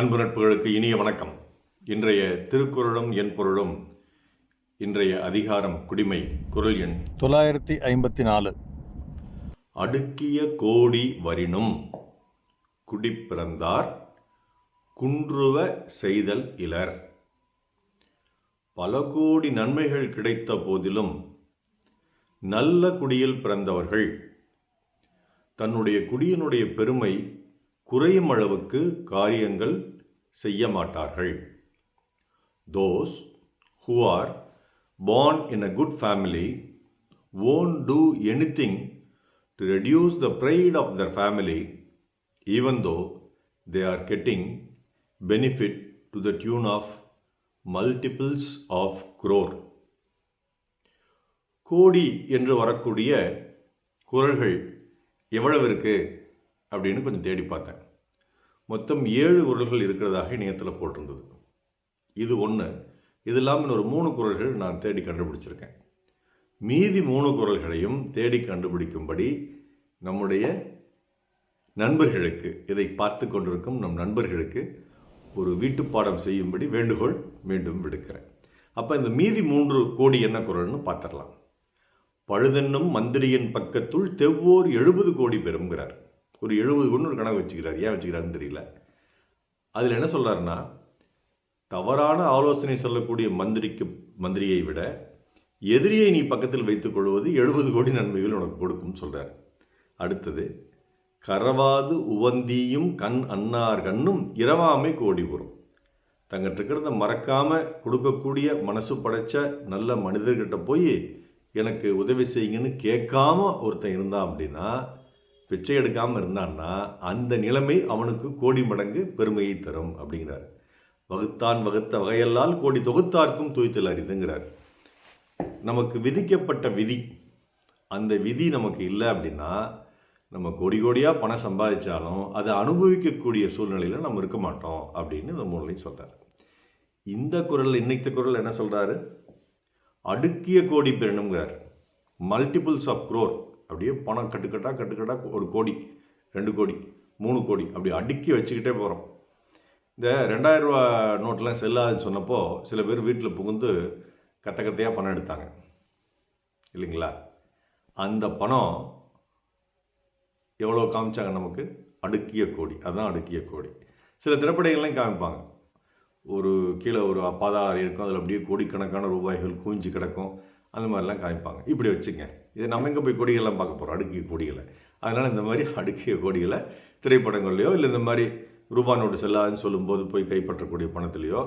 அன்பு நட்புகளுக்கு இனிய வணக்கம். இன்றைய திருக்குறளும் என் பொருளும் இன்றைய அதிகாரம் குடிமை குரல் எண் தொள்ளாயிரத்தி ஐம்பத்தி நாலு. அடுக்கிய கோடி வரினும் குடிப்பிறந்தார் குன்றுவ செய்தல் இலர். பல கோடி நன்மைகள் கிடைத்த போதிலும் நல்ல குடியில் பிறந்தவர்கள் தன்னுடைய குடியினுடைய பெருமை குறையும் அளவுக்கு காரியங்கள் செய்ய மாட்டார்கள் those who are born in a good family won't do anything to reduce the pride of their family even though they are getting benefit to the tune of multiples of crore கோடி என்று வரக்கூடிய குரல்கள் எவ்வளவு இருக்கு அப்படின்னு கொஞ்சம் தேடி பார்த்தேன் மொத்தம் ஏழு குரல்கள் இருக்கிறதாக இணையத்தில் போட்டிருந்தது. இது ஒன்று இது இல்லாமல் ஒரு மூணு குரல்கள் நான் தேடி கண்டுபிடிச்சிருக்கேன். மீதி மூணு குரல்களையும் தேடி கண்டுபிடிக்கும்படி நம்முடைய நண்பர்களுக்கு இதை பார்த்து கொண்டிருக்கும் நம் நண்பர்களுக்கு ஒரு வீட்டுப்பாடம் செய்யும்படி வேண்டுகோள் மீண்டும் விடுக்கிறேன். அப்போ இந்த மீதி மூன்று கோடி என்ன குரல்னு பார்த்துடலாம். பழுதென்னும் மந்திரியின் பக்கத்துள் தெவ்வோர் எழுபது கோடி பெறுங்கிறார் ஒரு எழுபது கொண்டு ஒரு கணக்கு வச்சுக்கிறார். ஏன் வச்சுக்கிறாருன்னு தெரியல. அதில் என்ன சொல்கிறாருன்னா தவறான ஆலோசனை சொல்லக்கூடிய மந்திரிக்கு மந்திரியை விட எதிரியை நீ பக்கத்தில் வைத்துக் கொள்வது எழுபது கோடி நன்மைகள் உனக்கு கொடுக்கும்னு சொல்கிறார் அடுத்தது கரவாது உவந்தியும் கண் அன்னார் கண்ணும் இரவாமை கோடி வரும் தங்கிட்ட இருக்கிறத மறக்காமல் கொடுக்கக்கூடிய மனசு படைச்ச நல்ல மனிதர்கிட்ட போய் எனக்கு உதவி செய்யுங்கன்னு கேட்காம ஒருத்தன் இருந்தான் அப்படின்னா பிச்சை எடுக்காமல் இருந்தான்னா அந்த நிலைமை அவனுக்கு கோடி மடங்கு பெருமையை தரும் அப்படிங்கிறார். வகுத்தான் வகுத்த வகையல்லால் கோடி தொகுத்தார்க்கும் துய்த்தல் அரிதுங்கிறார். நமக்கு விதிக்கப்பட்ட விதி அந்த விதி நமக்கு இல்லை அப்படின்னா நம்ம கோடி கோடியாக பணம் சம்பாதிச்சாலும் அதை அனுபவிக்கக்கூடிய சூழ்நிலையில் நம்ம இருக்க மாட்டோம் அப்படின்னு இந்த மூலையும் சொல்கிறார் இந்த குரல் இன்னைக்கு குரல் என்ன சொல்கிறாரு அடுக்கிய கோடி பெறணுங்கிறார் மல்டிபிள்ஸ் ஆஃப் குரோர் அப்படியே பணம் கட்டுக்கட்டா கட்டுக்கட்டா ஒரு கோடி ரெண்டு கோடி மூணு கோடி அப்படி அடுக்கி வச்சுக்கிட்டே போகிறோம் இந்த ரெண்டாயிரரூவா ரூபா செல்லாதுன்னு சொன்னப்போ சில பேர் வீட்டில் புகுந்து கத்த கத்தையாக பணம் எடுத்தாங்க. இல்லைங்களா? அந்த பணம் எவ்வளோ காமிச்சாங்க நமக்கு? அடுக்கிய கோடி. அதுதான் அடுக்கிய கோடி. சில திரைப்படங்கள்லையும் காமிப்பாங்க. ஒரு கீழே ஒரு பாதாரம் இருக்கும் அதில் அப்படியே கோடிக்கணக்கான ரூபாய்கள் குவிஞ்சு கிடக்கும். அந்த மாதிரிலாம் காமிப்பாங்க. இப்படி வச்சுங்க. இதை நம்ம எங்கே போய் கொடிகள்லாம் பார்க்க போகிறோம் அடுக்கிய கொடிகளை. அதனால் இந்த மாதிரி அடுக்கிய கொடிகளை திரைப்படங்கள்லையோ இல்லை இந்த மாதிரி ரூபா நோட்டு செல்லாதுன்னு சொல்லும்போது போய் கைப்பற்றக்கூடிய பணத்துலையோ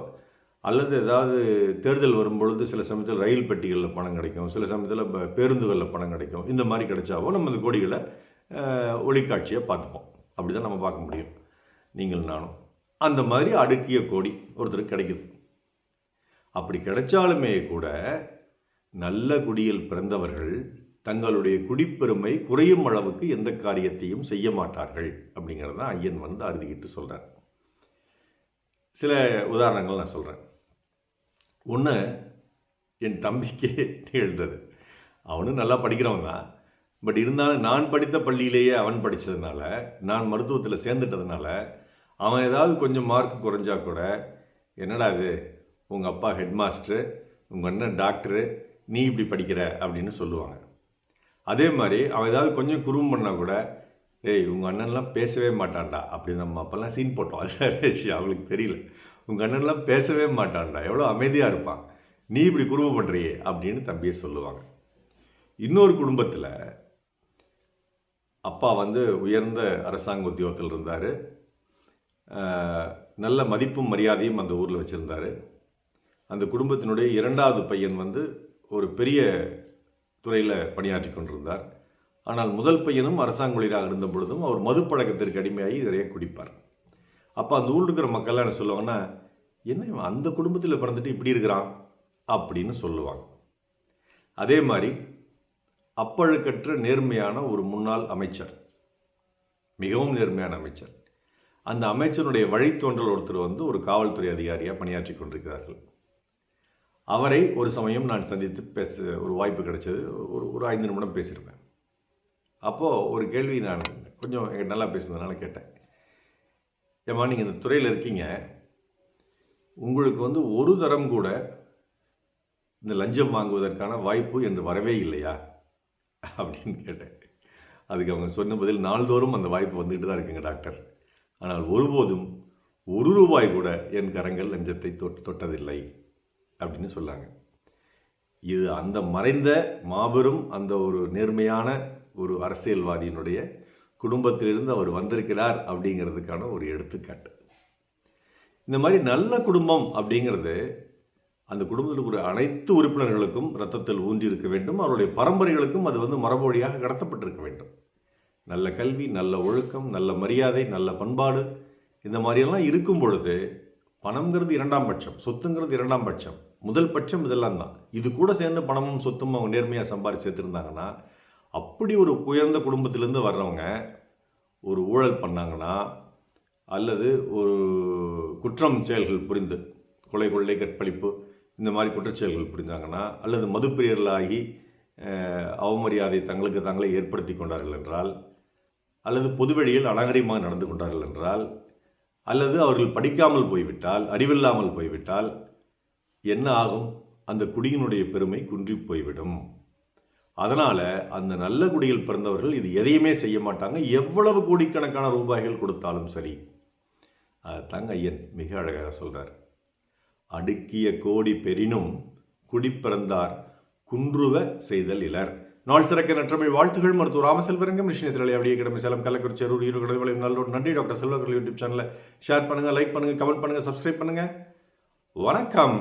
அல்லது ஏதாவது தேர்தல் வரும்பொழுது சில சமயத்தில் ரயில் பெட்டிகளில் பணம் கிடைக்கும். சில சமயத்தில் பேருந்துகளில் பணம் கிடைக்கும். இந்த மாதிரி கிடைச்சாவோ நம்ம இந்த கொடிகளை ஒளிக்காட்சியை பார்த்துப்போம். அப்படி தான் நம்ம பார்க்க முடியும். நீங்கள் நானும். அந்த மாதிரி அடுக்கிய கோடி ஒருத்தருக்கு கிடைக்குது. அப்படி கிடைச்சாலுமே கூட நல்ல குடியில் பிறந்தவர்கள் தங்களுடைய குடிப்பெருமை குறையும் அளவுக்கு எந்த காரியத்தையும் செய்ய மாட்டார்கள் அப்படிங்கிறத ஐயன் வந்து அறுதிக்கிட்டு சொல்கிறார் சில உதாரணங்கள் நான் சொல்கிறேன் ஒன்று என் தம்பிக்கே நிகழ்ந்தது அவனும் நல்லா படிக்கிறவன் தான். பட் இருந்தாலும் நான் படித்த பள்ளியிலேயே அவன் படித்ததுனால நான் மருத்துவத்தில் சேர்ந்துட்டதுனால அவன் ஏதாவது கொஞ்சம் மார்க் குறைஞ்சா கூட என்னடா இது? உங்கள் அப்பா ஹெட்மாஸ்டரு உங்கள் அண்ணன் டாக்டரு நீ இப்படி படிக்கிற அப்படின்னு சொல்லுவாங்க. அதே மாதிரி அவன் ஏதாவது கொஞ்சம் குறும் பண்ணால் கூட ஏய் உங்கள் அண்ணன்லாம் பேசவே மாட்டான்டா அப்படி நம்ம அப்போல்லாம் சீன் போட்டோம். அது விஷயம் அவளுக்கு தெரியல. உங்கள் அண்ணன்லாம் பேசவே மாட்டான்டா எவ்வளோ அமைதியாக இருப்பான். நீ இப்படி குறும்பு பண்ணுறியே அப்படின்னு தம்பியை சொல்லுவாங்க. இன்னொரு குடும்பத்தில் அப்பா வந்து உயர்ந்த அரசாங்க உத்தியோகத்தில் இருந்தார். நல்ல மதிப்பும் மரியாதையும் அந்த ஊரில் வச்சுருந்தாரு. அந்த குடும்பத்தினுடைய இரண்டாவது பையன் வந்து ஒரு பெரிய துறையில் பணியாற்றி கொண்டிருந்தார். ஆனால் முதல் பையனும் அரசாங்க ஊழியராக இருந்த பொழுதும் அவர் மது பழக்கத்திற்கு அடிமையாகி நிறைய குடிப்பார். அப்போ அந்த ஊரில் இருக்கிற மக்கள்லாம் என்ன சொல்லுவாங்கன்னா என்ன இவன் அந்த குடும்பத்தில் பிறந்துட்டு இப்படி இருக்கிறான்? அப்படின்னு சொல்லுவாங்க. அதே மாதிரி அப்பழுக்கற்ற நேர்மையான ஒரு முன்னாள் அமைச்சர் மிகவும் நேர்மையான அமைச்சர். அந்த அமைச்சருடைய வழித்தோன்றல் ஒருத்தர் வந்து ஒரு காவல்துறை அதிகாரியாக பணியாற்றி கொண்டிருக்கிறார்கள். அவரை ஒரு சமயம் நான் சந்தித்து பேச ஒரு வாய்ப்பு கிடைச்சது. ஒரு ஒரு ஐந்து நிமிடம் பேசியிருப்பேன். அப்போது ஒரு கேள்வி நான் கொஞ்சம் நல்லா பேசுனதுனால கேட்டேன். ஏம்மா நீங்கள் இந்த துறையில் இருக்கீங்க. உங்களுக்கு வந்து ஒரு தரம் கூட இந்த லஞ்சம் வாங்குவதற்கான வாய்ப்பு என்று வரவே இல்லையா? அப்படின்னு கேட்டேன். அதுக்கு அவங்க சொன்ன பதில் நாள்தோறும் அந்த வாய்ப்பு வந்துக்கிட்டு தான் இருக்குங்க டாக்டர். ஆனால் ஒருபோதும் ஒரு ரூபாய் கூட என் கரங்கள் லஞ்சத்தை தொட் தொட்டதில்லை. அப்படின்னு சொல்லாங்க. இது அந்த மறைந்த மாபெரும் அந்த ஒரு நேர்மையான ஒரு அரசியல்வாதியினுடைய குடும்பத்திலிருந்து அவர் வந்திருக்கிறார் அப்படிங்கிறதுக்கான ஒரு எடுத்துக்காட்டு. இந்த மாதிரி நல்ல குடும்பம் அப்படிங்கிறது அந்த குடும்பத்தில் இருக்கிற அனைத்து உறுப்பினர்களுக்கும் ரத்தத்தில் ஊன்றி இருக்க வேண்டும். அவருடைய பரம்பரைகளுக்கும் அது வந்து மரபு வழியாக கடத்தப்பட்டிருக்க வேண்டும். நல்ல கல்வி நல்ல ஒழுக்கம் நல்ல மரியாதை நல்ல பண்பாடு இந்த மாதிரியெல்லாம் இருக்கும் பொழுது பணம்ங்கிறது இரண்டாம் பட்சம் சொத்துங்கிறது இரண்டாம் பட்சம். முதல் பட்சம் இதெல்லாம் தான். இது கூட சேர்ந்து பணமும் சொத்தும் அவங்க நேர்மையாக சம்பாதிச்சு சேர்த்துருந்தாங்கன்னா அப்படி ஒரு உயர்ந்த குடும்பத்திலேருந்து வர்றவங்க ஒரு ஊழல் பண்ணாங்கன்னா அல்லது ஒரு குற்றம் செயல்கள் புரிந்து கொலை கொள்ளை கற்பழிப்பு இந்த மாதிரி குற்றச்செயல்கள் புரிந்தாங்கன்னா அல்லது மதுப்பிரியர்களாகி அவமரியாதை தங்களுக்கு தாங்களே ஏற்படுத்தி கொண்டார்கள் என்றால் அல்லது பொதுவெளியில் அநாகரிகமாக நடந்து கொண்டார்கள் என்றால் அல்லது அவர்கள் படிக்காமல் போய்விட்டால் அறிவில்லாமல் போய்விட்டால் என்ன ஆகும்? அந்த குடியினுடைய பெருமை குன்றி போய்விடும். அதனால் அந்த நல்ல குடியில் பிறந்தவர்கள் இது எதையுமே செய்ய மாட்டாங்க. எவ்வளவு கோடிக்கணக்கான ரூபாய்கள் கொடுத்தாலும் சரி. அதைத்தாங்க ஐயன் மிக அழகாக சொல்கிறார் அடுக்கிய கோடி பெரினும் குடிப்பிறந்தார் குன்றுவ செய்தல் இலர். நாள் சிறக்க நற்றமை வாழ்த்துகள். மருத்துவ ராமசெல்வரங்கம் நிஷயத்திரளி அப்படியே கிடமை சேலம் கள்ளக்குறிச்சி அரூர் ஈரோடு கடவுளையும் நல்லோடு நன்றி டாக்டர் செல்வர்கள் யூடியூப் சேனலை ஷேர் பண்ணுங்கள் லைக் பண்ணுங்கள் கமெண்ட் பண்ணுங்கள் சப்ஸ்கிரைப் பண்ணுங்கள் வணக்கம்.